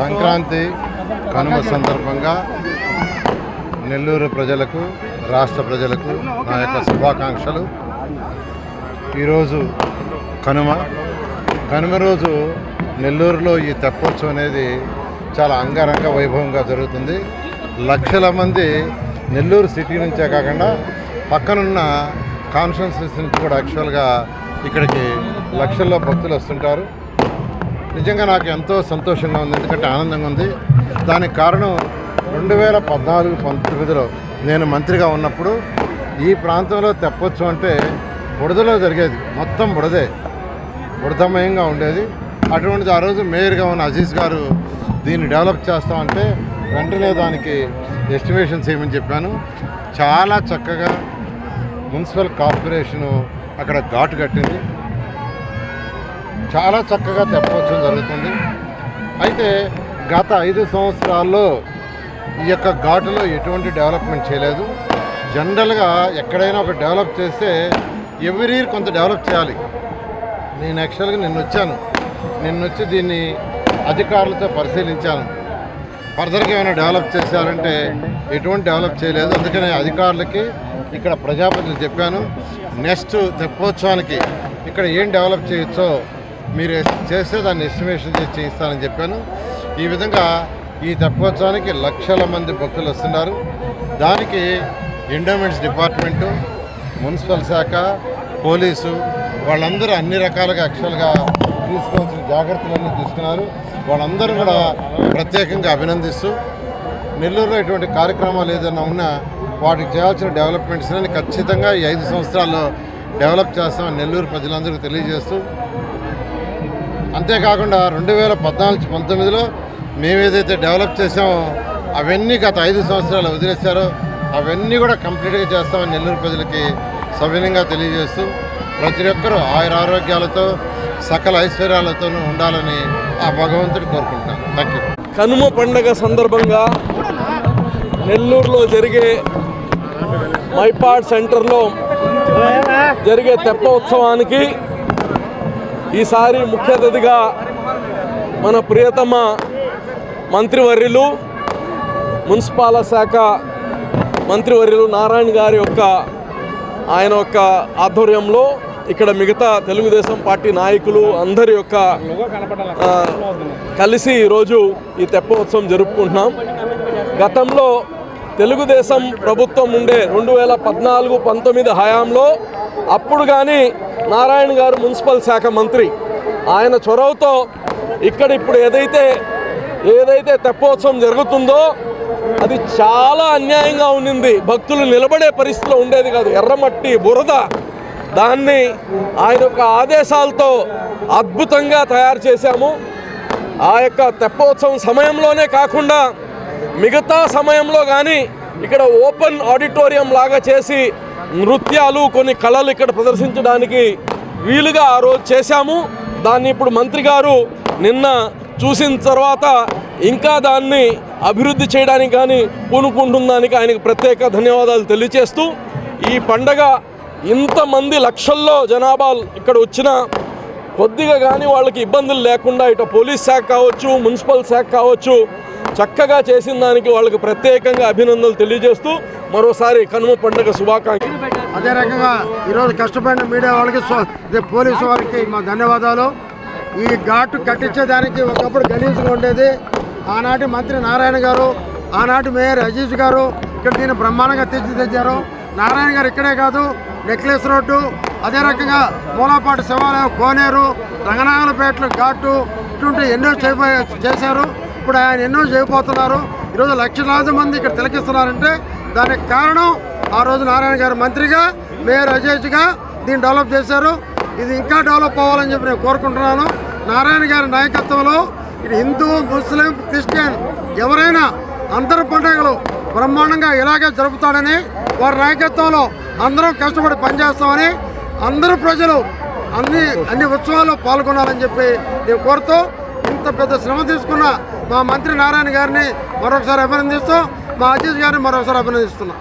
సంక్రాంతి కనుమ సందర్భంగా నెల్లూరు ప్రజలకు రాష్ట్ర ప్రజలకు నా యొక్క శుభాకాంక్షలు. ఈరోజు కనుమ. కనుమ రోజు నెల్లూరులో ఈ తెప్పోత్సవం అనేది చాలా అంగరంగ వైభవంగా జరుగుతుంది. లక్షల మంది నెల్లూరు సిటీ నుంచే కాకుండా పక్కనున్న కాన్స్టిట్యున్సీస్ నుంచి కూడా యాక్చువల్గా ఇక్కడికి లక్షల్లో భక్తులు వస్తుంటారు. నిజంగా నాకు ఎంతో సంతోషంగా ఉంది ఎందుకంటే ఆనందంగా ఉంది. దానికి కారణం రెండు వేల పద్నాలుగు పంతొమ్మిదిలో నేను మంత్రిగా ఉన్నప్పుడు ఈ ప్రాంతంలో తెప్పొచ్చు అంటే బుడదలో జరిగేది మొత్తం బుడదే బుడదమయంగా ఉండేది. అటువంటిది ఆ రోజు మేయర్గా ఉన్న అజీజ్ గారు దీన్ని డెవలప్ చేస్తామంటే వెంటనే దానికి ఎస్టిమేషన్ చేయమని చెప్పాను. చాలా చక్కగా మున్సిపల్ కార్పొరేషను అక్కడ ఘాటు కట్టింది. చాలా చక్కగా తెప్పవచ్చడం జరుగుతుంది. అయితే గత ఐదు సంవత్సరాల్లో ఈ యొక్క ఘాటులో ఎటువంటి డెవలప్మెంట్ చేయలేదు. జనరల్గా ఎక్కడైనా ఒక డెవలప్ చేస్తే ఎవ్రీ ఇయర్ కొంత డెవలప్ చేయాలి. నేను యాక్చువల్గా నిన్న వచ్చాను. నిన్న వచ్చి దీన్ని అధికారులతో పరిశీలించాను. ఫర్దర్గా ఏమైనా డెవలప్ చేశారంటే ఎటువంటి డెవలప్ చేయలేదు. అందుకనే అధికారులకి ఇక్కడ ప్రజాపతిని చెప్పాను. నెక్స్ట్ తెప్పోత్సవానికి ఇక్కడ ఏం డెవలప్ చేయొచ్చో మీరు చేస్తే దాన్ని ఎస్టిమేషన్ చేసి చేయిస్తానని చెప్పాను. ఈ విధంగా ఈ తెప్పోత్సవానికి లక్షల మంది భక్తులు వస్తున్నారు. దానికి ఎండోమెంట్స్ డిపార్ట్మెంటు మున్సిపల్ శాఖ పోలీసు వాళ్ళందరూ అన్ని రకాలుగా యాక్చువల్గా తీసుకోవాల్సిన జాగ్రత్తలన్నీ తీసుకున్నారు. వాళ్ళందరూ కూడా ప్రత్యేకంగా అభినందిస్తూ నెల్లూరులో ఇటువంటి కార్యక్రమాలు ఏదైనా ఉన్నా వాటికి చేయాల్సిన డెవలప్మెంట్స్ అని ఖచ్చితంగా ఈ ఐదు సంవత్సరాల్లో డెవలప్ చేస్తామని నెల్లూరు ప్రజలందరికీ తెలియజేస్తూ అంతేకాకుండా రెండు వేల పద్నాలుగు పంతొమ్మిదిలో మేము ఏదైతే డెవలప్ చేసామో అవన్నీ గత ఐదు సంవత్సరాలు వదిలేశారో అవన్నీ కూడా కంప్లీట్గా చేస్తామని నెల్లూరు ప్రజలకి సవినయంగా తెలియజేస్తూ ప్రతి ఒక్కరూ ఆయుర ఆరోగ్యాలతో సకల ఐశ్వర్యాలతోనూ ఉండాలని ఆ భగవంతుడి కోరుకుంటున్నాను థ్యాంక్ యూ కనుమ పండగ సందర్భంగా నెల్లూరులో జరిగే మైపాడ్ సెంటర్లో జరిగే తెప్ప ఉత్సవానికి ఈసారి ముఖ్య అతిథిగా మన ప్రియతమ మంత్రివర్యులు మున్సిపాల శాఖ మంత్రివర్యులు నారాయణ గారి యొక్క ఆయన యొక్క ఆధ్వర్యంలో ఇక్కడ మిగతా తెలుగుదేశం పార్టీ నాయకులు అందరి యొక్క కలిసి ఈరోజు ఈ తెప్పోత్సవం జరుపుకుంటున్నాం. గతంలో తెలుగుదేశం ప్రభుత్వం ఉండే రెండు వేల పద్నాలుగు పంతొమ్మిది హయాంలో అప్పుడు కానీ నారాయణ గారు మున్సిపల్ శాఖ మంత్రి. ఆయన చొరవతో ఇక్కడ ఇప్పుడు ఏదైతే ఏదైతే తెప్పోత్సవం జరుగుతుందో అది చాలా అన్యాయంగా ఉండింది. భక్తులు నిలబడే పరిస్థితిలో ఉండేది కాదు. ఎర్రమట్టి బురద దాన్ని ఆయన యొక్క ఆదేశాలతో అద్భుతంగా తయారు చేశాము. ఆ యొక్క తెప్పోత్సవం సమయంలోనే కాకుండా మిగతా సమయంలో కానీ ఇక్కడ ఓపెన్ ఆడిటోరియం లాగా చేసి నృత్యాలు కొన్ని కళలు ఇక్కడ ప్రదర్శించడానికి వీలుగా ఆ రోజు చేశాము. దాన్ని ఇప్పుడు మంత్రి గారు నిన్న చూసిన తర్వాత ఇంకా దాన్ని అభివృద్ధి చేయడానికి కానీ పూనుకుంటుందానికి ఆయనకు ప్రత్యేక ధన్యవాదాలు తెలియజేస్తూ ఈ పండగ ఇంతమంది లక్షల్లో జనాభా ఇక్కడ వచ్చిన కొద్దిగా కానీ వాళ్ళకి ఇబ్బందులు లేకుండా ఇటు పోలీస్ శాఖ కావచ్చు మున్సిపల్ శాఖ కావచ్చు చక్కగా చేసిన దానికి వాళ్ళకి ప్రత్యేకంగా అభినందనలు తెలియజేస్తూ మరోసారి కనుమ పండుగ శుభాకాంక్షలు. అదే రకంగా ఈరోజు కష్టపడిన మీడియా వాళ్ళకి పోలీసు వారికి మా ధన్యవాదాలు. ఈ ఘాటు కట్టించేదానికి ఒకప్పుడు గలీజ్గా ఉండేది. ఆనాటి మంత్రి నారాయణ గారు ఆనాటి మేయర్ అజీజ్ గారు ఇక్కడ దీన్ని బ్రహ్మాండంగా తీర్చిదిద్దారు. నారాయణ గారు ఇక్కడే కాదు నెక్లెస్ రోడ్డు అదే రకంగా మూలపాటి శివాలయం కోనేరు రంగనాయలపేటలో ఘాటు ఇటువంటి ఎన్నో చేశారు. ఇప్పుడు ఆయన ఎన్నో చేయబోతున్నారు. ఈరోజు లక్షలాది మంది ఇక్కడ తిలకిస్తున్నారంటే దానికి కారణం ఆ రోజు నారాయణ గారు మంత్రిగా మేయర్ అజయ్గా దీన్ని డెవలప్ చేశారు. ఇది ఇంకా డెవలప్ అవ్వాలని చెప్పి నేను కోరుకుంటున్నాను. నారాయణ గారి నాయకత్వంలో ఇది హిందూ ముస్లిం క్రిస్టియన్ ఎవరైనా అందరి పండుగలు బ్రహ్మాండంగా ఇలాగే జరుపుతాడని వారి నాయకత్వంలో అందరం కష్టపడి పనిచేస్తామని అందరూ ప్రజలు అన్ని అన్ని ఉత్సవాల్లో పాల్గొనాలని చెప్పి నేను కోరుతూ ఇంత పెద్ద శ్రమ తీసుకున్న మా మంత్రి నారాయణ గారిని మరొకసారి అభినందిస్తూ మా అజీజ్ గారిని మరొకసారి అభినందిస్తున్నాం.